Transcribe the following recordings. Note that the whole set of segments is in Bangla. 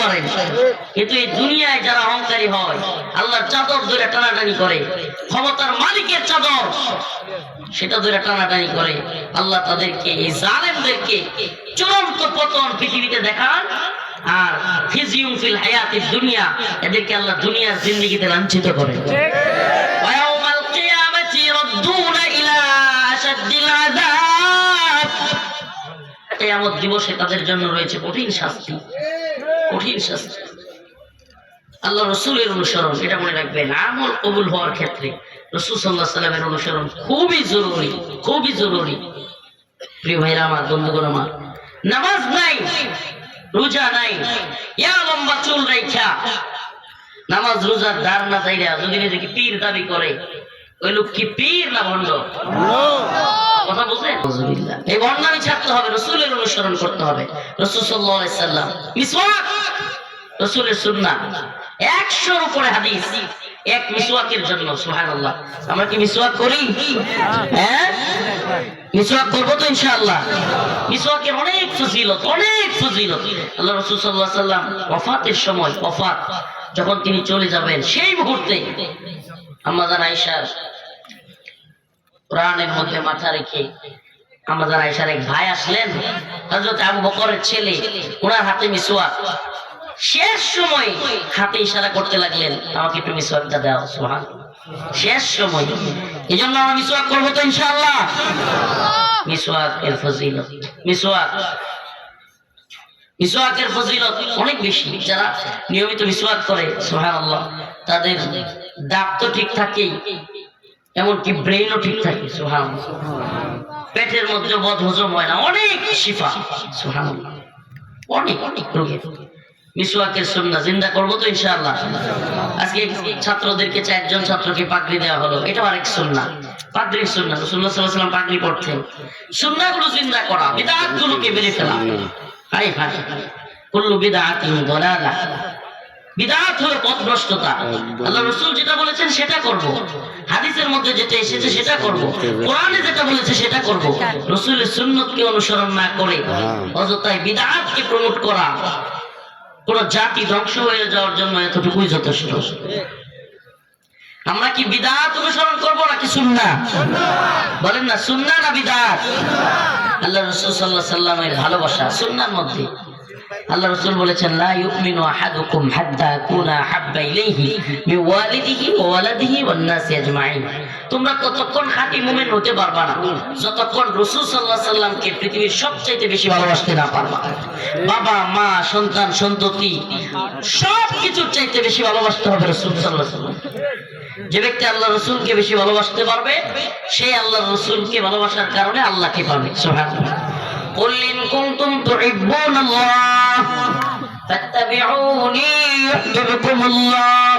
পারেন কিন্তু এই দুনিয়ায় যারা অহংকারী হয়, আল্লাহর চাদর ধরে টানাটানি করে, ক্ষমতার মালিকের চাদর, সেটা ধরে টানাটানি করে। আল্লাহ তাদেরকে, এই জালেমদেরকে চূড়ান্ত পতন পৃথিবীতে দেখান। আর ফিজিউম ফিল হায়াতি দুনিয়া, এদেরকে আল্লাহ দুনিয়ার জিন্দিগিতে লাঞ্ছিত করে। দিবসে তাদের জন্য রয়েছে কঠিন শাস্তি। কঠিন শাস্তি। আল্লাহ রসুলের অনুসরণ, এটা মনে রাখবেন, আমল কবুল হওয়ার ক্ষেত্রে রসুল সাল্লাহ সাল্লামের অনুসরণ খুবই জরুরি খুবই জরুরি। প্রিয় ভাইরা আমার, বন্ধুগণ আমার, নামাজ নাই, রোজা নাই, ইয়া লম্বা চুল রেখা নামাজ রোজার দার না চাইরা যদি নিজেকে পীর দাবি করে, ওই লোক কি পীর না ভণ্ড? কথা বুঝলেন? এই বর্ণামি ছাড়তে হবে, রসুলের অনুসরণ করতে হবে। রসুল সাল্লাম মিসওয়াক রসুলের সুন্নাহ। একশোর উপরে হাদিস। এক মিসওয়াকের জন্য, সুবহানাল্লাহ। আমরা কি মিসওয়াক করি? হ্যাঁ? মিসওয়াক তো ইনশাআল্লাহ। মিসওয়াকের অনেক ফজিলত অনেক ফজিলত। আল্লাহ সাল্লাম সময় যখন তিনি চলে যাবেন, সেই মুহূর্তে আমাদের আয়েশার মধ্যে মাথা রেখে আমাদের আয়েশার এক ভাই আসলেন, হযরত আবু বকরের ছেলে। ওনার হাতে মিসওয়াক। শেষ সময় হাতে ইশারা করতে লাগলেন, আমাকে একটু মিসওয়াকটা দাও সুবহান শেষ সময়। এই জন্য আমরা মিসওয়াক করব তো ইনশাআল্লাহ। মিসওয়াক এর ফজিলত, মিসওয়াক। মিসওয়াকের ফজিলত অনেক বেশি। যারা নিয়মিত মিসওয়াক করে, সুবহানাল্লাহ, তাদের দাঁত তো ঠিক থাকেই, এমনকি ব্রেইনও ঠিক থাকে, সুবহানাল্লাহ। পেটের মধ্যে বদ হজম হয় না, অনেক শিফা, সুবহানাল্লাহ। অনেক অনেক রোগের। মিসওয়াকের সুন্না জিন্দা করব তো ইনশাআল্লাহ। আজকে ছাত্রদেরকে চারজন ছাত্রকে পাগড়ি দেওয়া হলো। এটা আরেক সুন্না পাগড়ির সুন্না আলাইহি ওয়াসাল্লাম পাগড়ি পড়তেন। জিন্দা করা মেরে ফেলা। হাই হাই কুল্লু বিদআতিন দালালা। বিদআত হলো পথভ্রষ্টতা। আল্লাহ রাসূল যেটা বলেছেন সেটা করব। হাদিসের মধ্যে যেটা এসেছে সেটা করব। কোরআনে যেটা বলেছে সেটা করব। রাসূলের সুন্নতকে অনুসরণ না করে অযথাই বিদআতকে প্রমোট করা। কোন জাতি ধ্বংস হয়ে যাওয়ার জন্য এতটুকুই যথেষ্ট। আমরা কি বিদাত অনুসরণ করব নাকি সুন্না বলেন না সুন্না না বিদাত? আল্লাহ রসুল সাল্লাহ সাল্লামের ভালোবাসা সুন্নার মধ্যে। আল্লাহ রসুল বলেছেন, লা ইউমিনু আহাদুকুম হাত্তা কুনা হাব্বা ইলাইহি মিন ওয়ালিদিহি আজমাইন। তোমরা খাঁটি মুমিন হতে পারবা না, যতক্ষণ সাল্লাল্লাহু আলাইহি পৃথিবীর বেশি ভালোবাসতে না পারবা। বাবা, মা, সন্তান, সন্ততি সব চাইতে বেশি ভালোবাসতে হবে রাসূল সাল্লাল্লাহু আলাইহি যে ব্যক্তি আল্লাহ রসুলকে বেশি ভালোবাসতে পারবে, সে আল্লাহ রসুলকে ভালোবাসার কারণে আল্লাহকে পাবে। সুবহানাল্লাহ। قل إن كنتم تحبون الله فاتبعوني يحببكم الله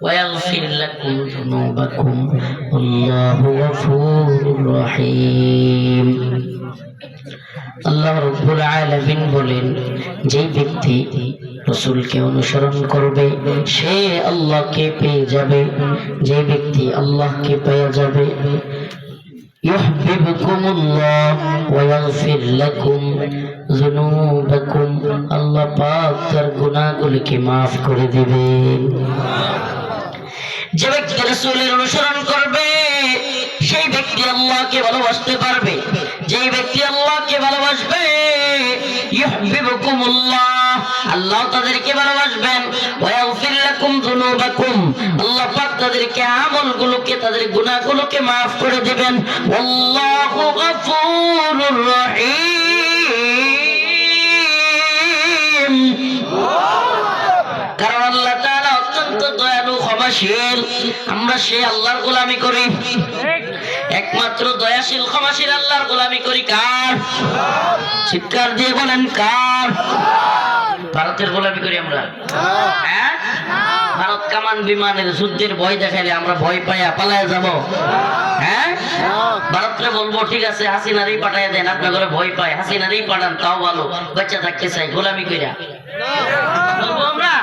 ويغفر لكم ذنوبكم والله غفور رحيم আল্লাহ রব্বুল আলামিন বলেন যে ব্যক্তি রসুলকে অনুসরণ করবে সে আল্লাহকে পেয়ে যাবে যে ব্যক্তি আল্লাহকে পেয়ে যাবে يحببكم الله ويغفر لكم ذنوبكم আল্লাহ পাক তার গুনাহগুলোকে maaf করে দিবেন যে ব্যক্তি রাসূলের অনুসরণ করবে সেই ব্যক্তি আল্লাহকে ভালোবাসতে পারবে আল্লাহ পাক তাদেরকে আমলগুলোকে, তাদের গুনাহগুলোকে maaf করে দিবেন। আল্লাহু গফুরুর রহিম। কারণ আল্লাহ তাআলা অত্যন্ত দয়ালু, ক্ষমাশীল। আমরা সে আল্লাহর গোলামি করি। একমাত্র দয়াশীল, ক্ষমাশীল আল্লাহর গোলামি করি কার? চিৎকার দিয়ে বলেন কার? ভারতের গোলামি করি আমরা। হ্যাঁ? ভারত কামান বিমানের যুদ্ধের ভয় দেখাইলে আমরা ভয় পাইয়া পালায় যাব। হ্যাঁ? ভারতকে বলব ঠিক আছে হাসিনারই পাঠাইয়া দেন আপনার ঘরে ভয় পায়। হাসিনারই পাঠান তাও ভালো। বাচ্চা থাকতে চাই গোলামি কইরা। বলব আমরা?